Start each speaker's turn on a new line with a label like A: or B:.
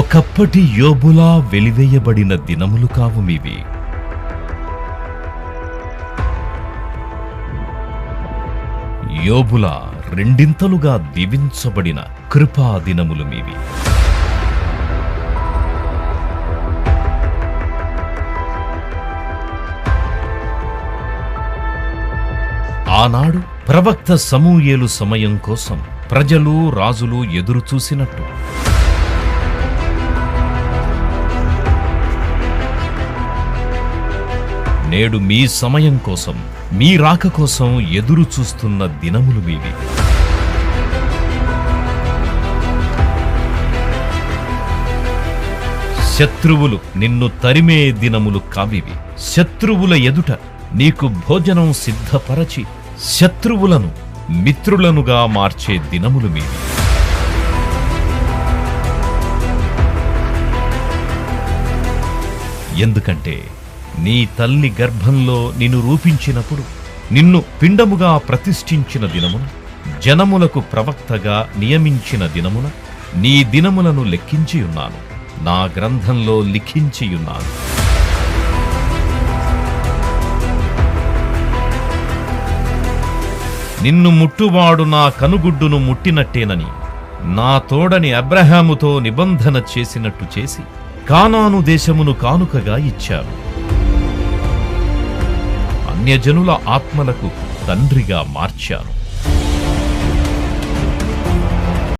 A: ఒకప్పటి యోబులా వెలివేయబడిన దినములు కావు మీవి. యోబులా రెండింతలుగా దీవించబడిన కృపా దినములు మీవి. ఆనాడు ప్రవక్త సమూయేలు సమయం కోసం ప్రజలు రాజులు ఎదురు చూసినట్టు నేడు మీ సమయం కోసం మీ రాక కోసం ఎదురు చూస్తున్న దినములు మీవి. శత్రువులు నిన్ను తరిమే దినములు కావివి. శత్రువుల ఎదుట నీకు భోజనం సిద్ధపరచి శత్రువులను మిత్రులనుగా మార్చే దినములు మీవి. ఎందుకంటే నీ తల్లి గర్భంలో నిన్ను రూపించినప్పుడు నిన్ను పిండముగా ప్రతిష్ఠించిన దినమున జనములకు ప్రవక్తగా నియమించిన దినమున నీ దినములను లెక్కించియున్నాను నా గ్రంథంలో లిఖించియున్నాను నిన్ను ముట్టువాడు నా కనుగుడ్డును ముట్టినట్టేనని నా తోడని అబ్రహాముతో నిబంధన చేసినట్టు చేసి కానాను దేశమును కానుకగా ఇచ్చాను. అన్యజనుల ఆత్మలకు తండ్రిగా మార్చాను.